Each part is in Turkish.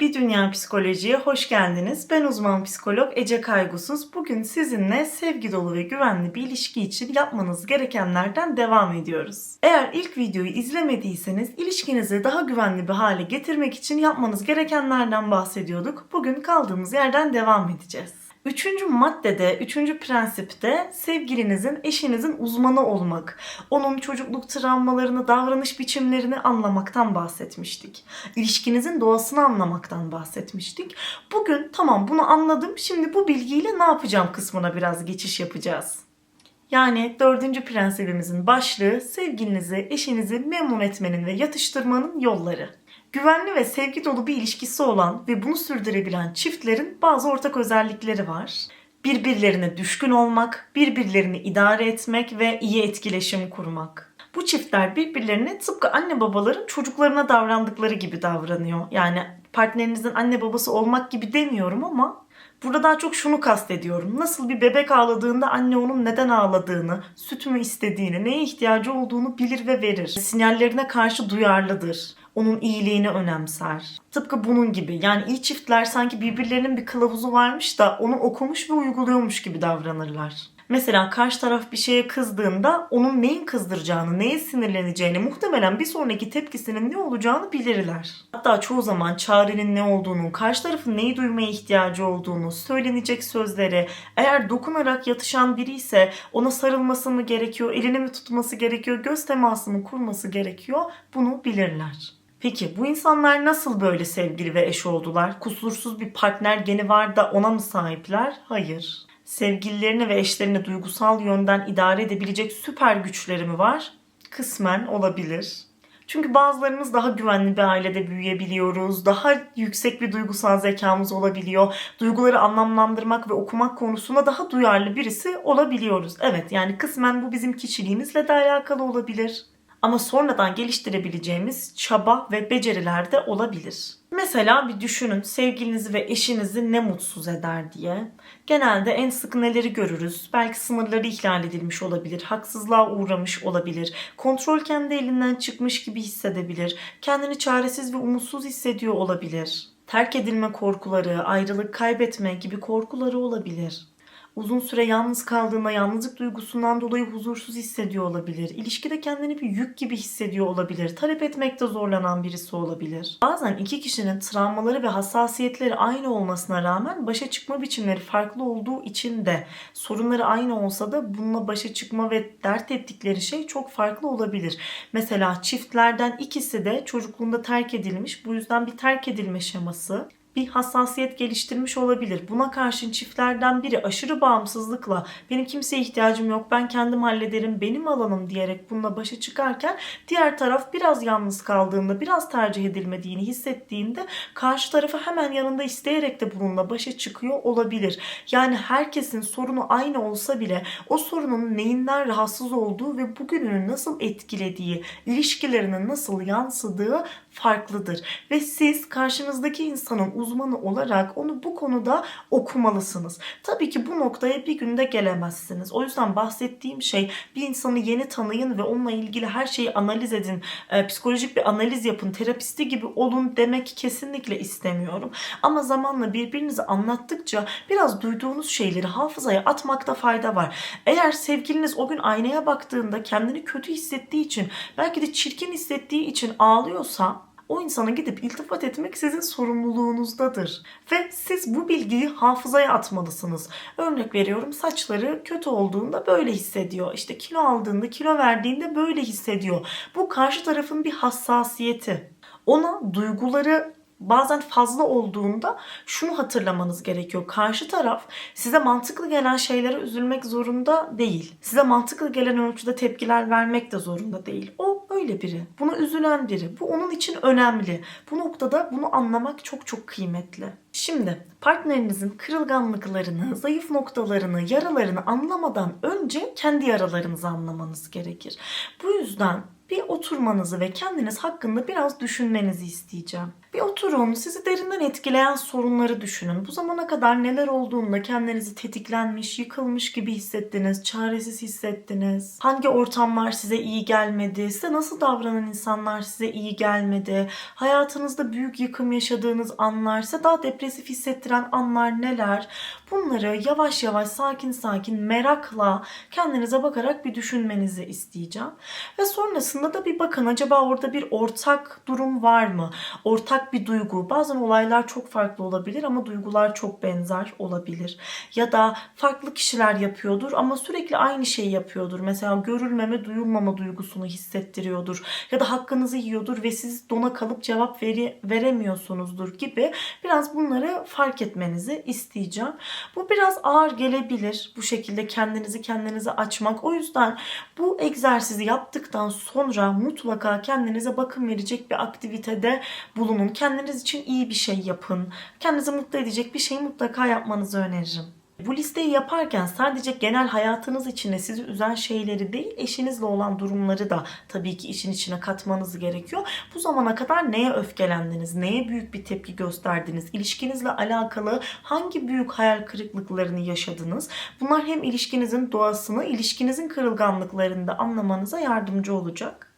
Bir Dünya Psikolojiye hoş geldiniz. Ben uzman psikolog Ece Kaygusuz. Bugün sizinle sevgi dolu ve güvenli bir ilişki için yapmanız gerekenlerden devam ediyoruz. Eğer ilk videoyu izlemediyseniz ilişkinizi daha güvenli bir hale getirmek için yapmanız gerekenlerden bahsediyorduk. Bugün kaldığımız yerden devam edeceğiz. Üçüncü maddede, üçüncü prensipte sevgilinizin, eşinizin uzmanı olmak. Onun çocukluk travmalarını, davranış biçimlerini anlamaktan bahsetmiştik. İlişkinizin doğasını anlamaktan bahsetmiştik. Bugün tamam bunu anladım, şimdi bu bilgiyle ne yapacağım kısmına biraz geçiş yapacağız. Yani dördüncü prensibimizin başlığı sevgilinizi, eşinizi memnun etmenin ve yatıştırmanın yolları. Güvenli ve sevgi dolu bir ilişkisi olan ve bunu sürdürebilen çiftlerin bazı ortak özellikleri var. Birbirlerine düşkün olmak, birbirlerini idare etmek ve iyi etkileşim kurmak. Bu çiftler birbirlerine tıpkı anne babaların çocuklarına davrandıkları gibi davranıyor. Yani partnerinizin anne babası olmak gibi demiyorum ama Burada daha çok şunu kastediyorum. Nasıl bir bebek ağladığında anne onun neden ağladığını, süt mü istediğini, neye ihtiyacı olduğunu bilir ve verir. Sinyallerine karşı duyarlıdır. Onun iyiliğini önemser. Tıpkı bunun gibi. Yani iyi çiftler sanki birbirlerinin bir kılavuzu varmış da onu okumuş ve uyguluyormuş gibi davranırlar. Mesela karşı taraf bir şeye kızdığında onun neyin kızdıracağını, neye sinirleneceğini, muhtemelen bir sonraki tepkisinin ne olacağını bilirler. Hatta çoğu zaman çarenin ne olduğunu, karşı tarafın neyi duymaya ihtiyacı olduğunu, söylenecek sözleri, eğer dokunarak yatışan biri ise ona sarılması mı gerekiyor, elini mi tutması gerekiyor, göz teması mı kurması gerekiyor bunu bilirler. Peki bu insanlar nasıl böyle sevgili ve eş oldular? Kusursuz bir partner geni var da ona mı sahipler? Hayır sevgililerini ve eşlerini duygusal yönden idare edebilecek süper güçleri mi var? Kısmen olabilir. Çünkü bazılarımız daha güvenli bir ailede büyüyebiliyoruz. Daha yüksek bir duygusal zekamız olabiliyor. Duyguları anlamlandırmak ve okumak konusunda daha duyarlı birisi olabiliyoruz. Evet yani kısmen bu bizim kişiliğimizle de alakalı olabilir. Ama sonradan geliştirebileceğimiz çaba ve beceriler de olabilir. Mesela bir düşünün sevgilinizi ve eşinizi ne mutsuz eder diye. Genelde en sık neleri görürüz? Belki sınırları ihlal edilmiş olabilir, haksızlığa uğramış olabilir, kontrol kendi elinden çıkmış gibi hissedebilir, kendini çaresiz ve umutsuz hissediyor olabilir. Terk edilme korkuları, ayrılık, kaybetme gibi korkuları olabilir uzun süre yalnız kaldığında yalnızlık duygusundan dolayı huzursuz hissediyor olabilir. İlişkide kendini bir yük gibi hissediyor olabilir. Talep etmekte zorlanan birisi olabilir. Bazen iki kişinin travmaları ve hassasiyetleri aynı olmasına rağmen başa çıkma biçimleri farklı olduğu için de sorunları aynı olsa da bununla başa çıkma ve dert ettikleri şey çok farklı olabilir. Mesela çiftlerden ikisi de çocukluğunda terk edilmiş. Bu yüzden bir terk edilme şeması bir hassasiyet geliştirmiş olabilir. Buna karşın çiftlerden biri aşırı bağımsızlıkla benim kimseye ihtiyacım yok ben kendim hallederim benim alanım diyerek bununla başa çıkarken diğer taraf biraz yalnız kaldığında biraz tercih edilmediğini hissettiğinde karşı tarafı hemen yanında isteyerek de bununla başa çıkıyor olabilir. Yani herkesin sorunu aynı olsa bile o sorunun neyinden rahatsız olduğu ve bugününü nasıl etkilediği, ilişkilerinin nasıl yansıdığı farklıdır. Ve siz karşınızdaki insanın uzmanı olarak onu bu konuda okumalısınız. Tabii ki bu noktaya bir günde gelemezsiniz. O yüzden bahsettiğim şey bir insanı yeni tanıyın ve onunla ilgili her şeyi analiz edin. E, psikolojik bir analiz yapın. Terapisti gibi olun demek kesinlikle istemiyorum. Ama zamanla birbirinizi anlattıkça biraz duyduğunuz şeyleri hafızaya atmakta fayda var. Eğer sevgiliniz o gün aynaya baktığında kendini kötü hissettiği için belki de çirkin hissettiği için ağlıyorsa o insana gidip iltifat etmek sizin sorumluluğunuzdadır. Ve siz bu bilgiyi hafızaya atmalısınız. Örnek veriyorum saçları kötü olduğunda böyle hissediyor. İşte kilo aldığında, kilo verdiğinde böyle hissediyor. Bu karşı tarafın bir hassasiyeti. Ona duyguları bazen fazla olduğunda şunu hatırlamanız gerekiyor. Karşı taraf size mantıklı gelen şeylere üzülmek zorunda değil. Size mantıklı gelen ölçüde tepkiler vermek de zorunda değil. O öyle biri. Buna üzülen biri. Bu onun için önemli. Bu noktada bunu anlamak çok çok kıymetli. Şimdi partnerinizin kırılganlıklarını, zayıf noktalarını, yaralarını anlamadan önce kendi yaralarınızı anlamanız gerekir. Bu yüzden bir oturmanızı ve kendiniz hakkında biraz düşünmenizi isteyeceğim. Bir oturun, sizi derinden etkileyen sorunları düşünün. Bu zamana kadar neler olduğunda kendinizi tetiklenmiş, yıkılmış gibi hissettiniz, çaresiz hissettiniz. Hangi ortamlar size iyi gelmedi, size nasıl davranan insanlar size iyi gelmedi, hayatınızda büyük yıkım yaşadığınız anlar, size daha depresif hissettiren anlar neler? Bunları yavaş yavaş, sakin sakin, merakla kendinize bakarak bir düşünmenizi isteyeceğim. Ve sonrasında da bir bakın acaba orada bir ortak durum var mı? Ortak bir duygu. Bazen olaylar çok farklı olabilir ama duygular çok benzer olabilir. Ya da farklı kişiler yapıyordur ama sürekli aynı şeyi yapıyordur. Mesela görülmeme, duyulmama duygusunu hissettiriyordur. Ya da hakkınızı yiyordur ve siz dona kalıp cevap veri, veremiyorsunuzdur gibi biraz bunları fark etmenizi isteyeceğim. Bu biraz ağır gelebilir bu şekilde kendinizi kendinize açmak. O yüzden bu egzersizi yaptıktan sonra mutlaka kendinize bakım verecek bir aktivitede bulunun. Kendiniz için iyi bir şey yapın. Kendinizi mutlu edecek bir şey mutlaka yapmanızı öneririm. Bu listeyi yaparken sadece genel hayatınız içine sizi üzen şeyleri değil, eşinizle olan durumları da tabii ki işin içine katmanız gerekiyor. Bu zamana kadar neye öfkelendiniz, neye büyük bir tepki gösterdiniz, ilişkinizle alakalı hangi büyük hayal kırıklıklarını yaşadınız? Bunlar hem ilişkinizin doğasını, ilişkinizin kırılganlıklarını da anlamanıza yardımcı olacak.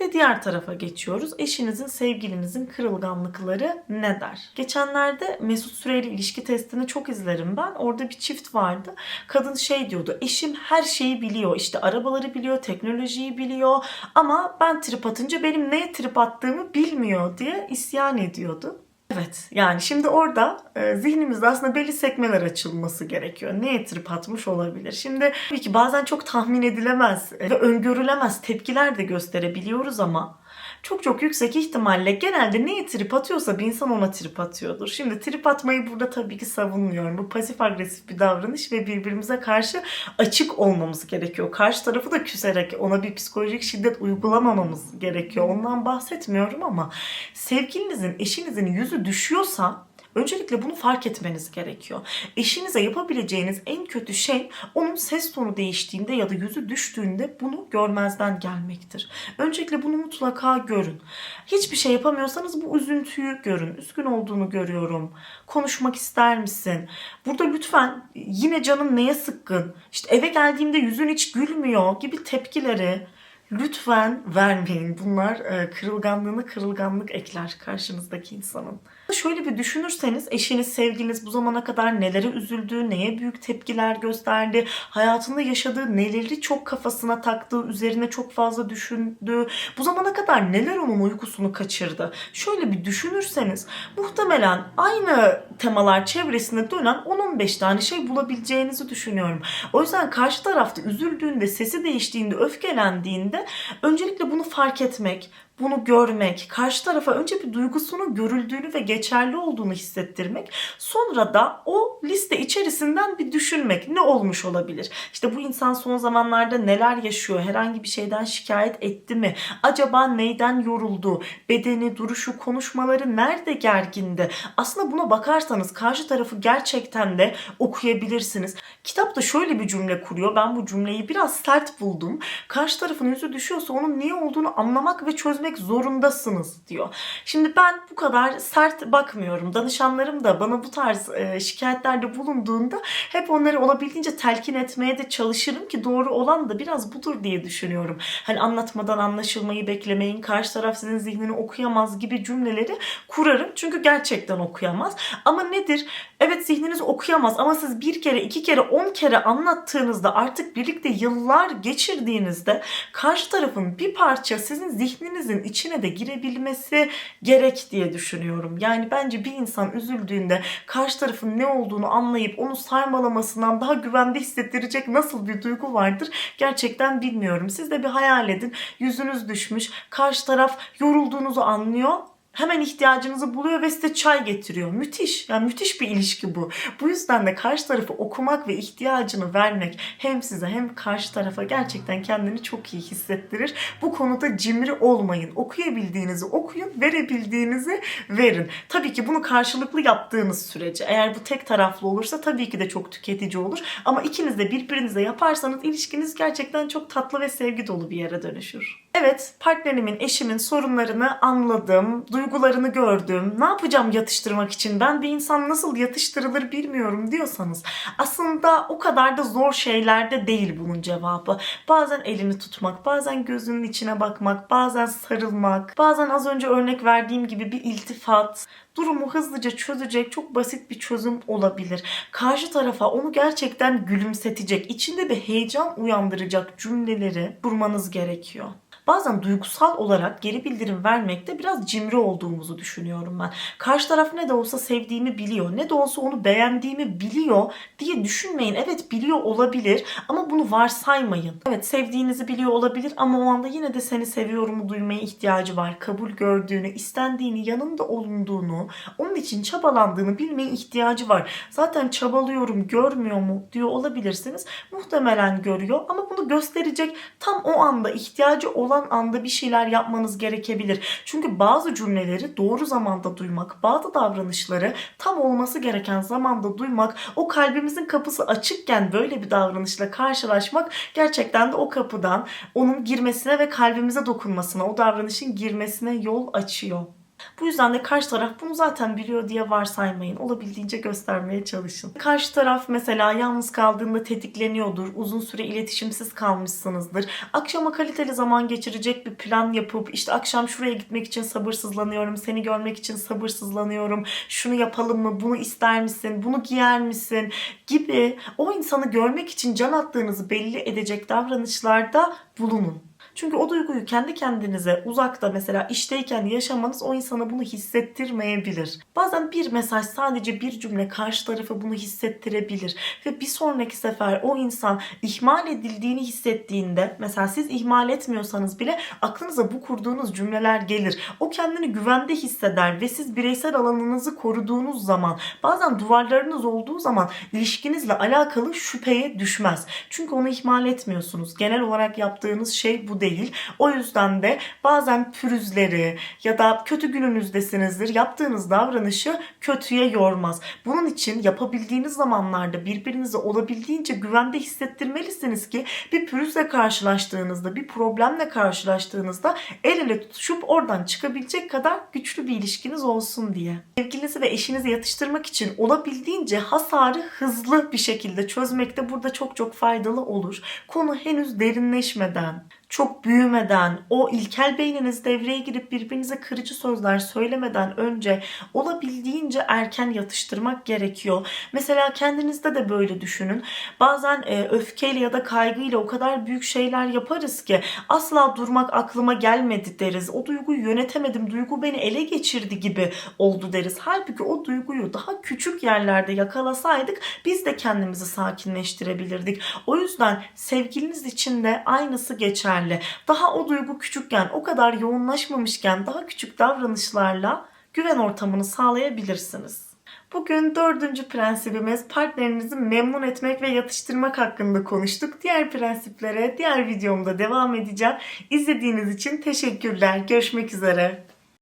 Ve diğer tarafa geçiyoruz. Eşinizin, sevgilinizin kırılganlıkları ne der? Geçenlerde Mesut Süreyli ilişki testini çok izlerim ben. Orada bir çift vardı. Kadın şey diyordu. Eşim her şeyi biliyor. İşte arabaları biliyor, teknolojiyi biliyor. Ama ben trip atınca benim neye trip attığımı bilmiyor diye isyan ediyordu. Evet yani şimdi orada e, zihnimizde aslında belli sekmeler açılması gerekiyor. Neye trip atmış olabilir? Şimdi tabii ki bazen çok tahmin edilemez ve öngörülemez tepkiler de gösterebiliyoruz ama çok çok yüksek ihtimalle genelde neye trip atıyorsa bir insan ona trip atıyordur. Şimdi trip atmayı burada tabii ki savunmuyorum. Bu pasif agresif bir davranış ve birbirimize karşı açık olmamız gerekiyor. Karşı tarafı da küserek ona bir psikolojik şiddet uygulamamamız gerekiyor. Ondan bahsetmiyorum ama sevgilinizin, eşinizin yüzü düşüyorsa Öncelikle bunu fark etmeniz gerekiyor. Eşinize yapabileceğiniz en kötü şey onun ses tonu değiştiğinde ya da yüzü düştüğünde bunu görmezden gelmektir. Öncelikle bunu mutlaka görün. Hiçbir şey yapamıyorsanız bu üzüntüyü görün. Üzgün olduğunu görüyorum. Konuşmak ister misin? Burada lütfen yine canın neye sıkkın? İşte eve geldiğimde yüzün hiç gülmüyor gibi tepkileri lütfen vermeyin. Bunlar e, kırılganlığını kırılganlık ekler karşınızdaki insanın. Şöyle bir düşünürseniz eşiniz, sevgiliniz bu zamana kadar nelere üzüldü, neye büyük tepkiler gösterdi, hayatında yaşadığı neleri çok kafasına taktığı, üzerine çok fazla düşündü, bu zamana kadar neler onun uykusunu kaçırdı. Şöyle bir düşünürseniz muhtemelen aynı temalar çevresinde dönen 10-15 tane şey bulabileceğinizi düşünüyorum. O yüzden karşı tarafta üzüldüğünde, sesi değiştiğinde, öfkelendiğinde öncelikle bunu fark etmek, bunu görmek, karşı tarafa önce bir duygusunun görüldüğünü ve geçerli olduğunu hissettirmek, sonra da o liste içerisinden bir düşünmek ne olmuş olabilir? İşte bu insan son zamanlarda neler yaşıyor? Herhangi bir şeyden şikayet etti mi? Acaba neyden yoruldu? Bedeni, duruşu, konuşmaları nerede gergindi? Aslında buna bakarsanız karşı tarafı gerçekten de okuyabilirsiniz. Kitapta şöyle bir cümle kuruyor. Ben bu cümleyi biraz sert buldum. Karşı tarafın yüzü düşüyorsa onun niye olduğunu anlamak ve çözmek zorundasınız diyor. Şimdi ben bu kadar sert bakmıyorum. Danışanlarım da bana bu tarz e, şikayetlerde bulunduğunda hep onları olabildiğince telkin etmeye de çalışırım ki doğru olan da biraz budur diye düşünüyorum. Hani anlatmadan anlaşılmayı beklemeyin, karşı taraf sizin zihnini okuyamaz gibi cümleleri kurarım. Çünkü gerçekten okuyamaz. Ama nedir? Evet zihniniz okuyamaz ama siz bir kere, iki kere, on kere anlattığınızda artık birlikte yıllar geçirdiğinizde karşı tarafın bir parça sizin zihninizin içine de girebilmesi gerek diye düşünüyorum. Yani bence bir insan üzüldüğünde karşı tarafın ne olduğunu anlayıp onu sarmalamasından daha güvende hissettirecek nasıl bir duygu vardır gerçekten bilmiyorum. Siz de bir hayal edin. Yüzünüz düşmüş. Karşı taraf yorulduğunuzu anlıyor hemen ihtiyacınızı buluyor ve size çay getiriyor. Müthiş. Yani müthiş bir ilişki bu. Bu yüzden de karşı tarafı okumak ve ihtiyacını vermek hem size hem karşı tarafa gerçekten kendini çok iyi hissettirir. Bu konuda cimri olmayın. Okuyabildiğinizi okuyun, verebildiğinizi verin. Tabii ki bunu karşılıklı yaptığınız sürece eğer bu tek taraflı olursa tabii ki de çok tüketici olur. Ama ikiniz de birbirinize yaparsanız ilişkiniz gerçekten çok tatlı ve sevgi dolu bir yere dönüşür. Evet, partnerimin, eşimin sorunlarını anladım, duygularını gördüm. Ne yapacağım yatıştırmak için? Ben bir insan nasıl yatıştırılır bilmiyorum diyorsanız aslında o kadar da zor şeylerde değil bunun cevabı. Bazen elini tutmak, bazen gözünün içine bakmak, bazen sarılmak, bazen az önce örnek verdiğim gibi bir iltifat, durumu hızlıca çözecek çok basit bir çözüm olabilir. Karşı tarafa onu gerçekten gülümsetecek, içinde bir heyecan uyandıracak cümleleri kurmanız gerekiyor. Bazen duygusal olarak geri bildirim vermekte biraz cimri olduğumuzu düşünüyorum ben. Karşı taraf ne de olsa sevdiğimi biliyor, ne de olsa onu beğendiğimi biliyor diye düşünmeyin. Evet biliyor olabilir ama bunu varsaymayın. Evet sevdiğinizi biliyor olabilir ama o anda yine de seni seviyorumu duymaya ihtiyacı var. Kabul gördüğünü, istendiğini, yanında olunduğunu, onun için çabalandığını bilmeye ihtiyacı var. Zaten çabalıyorum, görmüyor mu diyor olabilirsiniz. Muhtemelen görüyor ama bunu gösterecek tam o anda ihtiyacı olan anda bir şeyler yapmanız gerekebilir. Çünkü bazı cümleleri doğru zamanda duymak, bazı davranışları tam olması gereken zamanda duymak, o kalbimizin kapısı açıkken böyle bir davranışla karşılaşmak gerçekten de o kapıdan onun girmesine ve kalbimize dokunmasına, o davranışın girmesine yol açıyor. Bu yüzden de karşı taraf bunu zaten biliyor diye varsaymayın. Olabildiğince göstermeye çalışın. Karşı taraf mesela yalnız kaldığında tetikleniyordur. Uzun süre iletişimsiz kalmışsınızdır. Akşama kaliteli zaman geçirecek bir plan yapıp işte akşam şuraya gitmek için sabırsızlanıyorum. Seni görmek için sabırsızlanıyorum. Şunu yapalım mı? Bunu ister misin? Bunu giyer misin? Gibi o insanı görmek için can attığınızı belli edecek davranışlarda bulunun. Çünkü o duyguyu kendi kendinize uzakta mesela işteyken yaşamanız o insana bunu hissettirmeyebilir. Bazen bir mesaj sadece bir cümle karşı tarafa bunu hissettirebilir ve bir sonraki sefer o insan ihmal edildiğini hissettiğinde mesela siz ihmal etmiyorsanız bile aklınıza bu kurduğunuz cümleler gelir. O kendini güvende hisseder ve siz bireysel alanınızı koruduğunuz zaman bazen duvarlarınız olduğu zaman ilişkinizle alakalı şüpheye düşmez. Çünkü onu ihmal etmiyorsunuz. Genel olarak yaptığınız şey bu değil. O yüzden de bazen pürüzleri ya da kötü gününüzdesinizdir. Yaptığınız davranışı kötüye yormaz. Bunun için yapabildiğiniz zamanlarda birbirinize olabildiğince güvende hissettirmelisiniz ki bir pürüzle karşılaştığınızda, bir problemle karşılaştığınızda el ele tutuşup oradan çıkabilecek kadar güçlü bir ilişkiniz olsun diye. Sevgilinizi ve eşinizi yatıştırmak için olabildiğince hasarı hızlı bir şekilde çözmekte burada çok çok faydalı olur. Konu henüz derinleşmeden, çok büyümeden, o ilkel beyniniz devreye girip birbirinize kırıcı sözler söylemeden önce olabildiğince erken yatıştırmak gerekiyor. Mesela kendinizde de böyle düşünün. Bazen e, öfkeyle ya da kaygıyla o kadar büyük şeyler yaparız ki asla durmak aklıma gelmedi deriz. O duyguyu yönetemedim, duygu beni ele geçirdi gibi oldu deriz. Halbuki o duyguyu daha küçük yerlerde yakalasaydık biz de kendimizi sakinleştirebilirdik. O yüzden sevgiliniz için de aynısı geçerli. Daha o duygu küçükken, o kadar yoğunlaşmamışken daha küçük davranışlarla güven ortamını sağlayabilirsiniz. Bugün dördüncü prensibimiz partnerinizi memnun etmek ve yatıştırmak hakkında konuştuk. Diğer prensiplere diğer videomda devam edeceğim. İzlediğiniz için teşekkürler. Görüşmek üzere.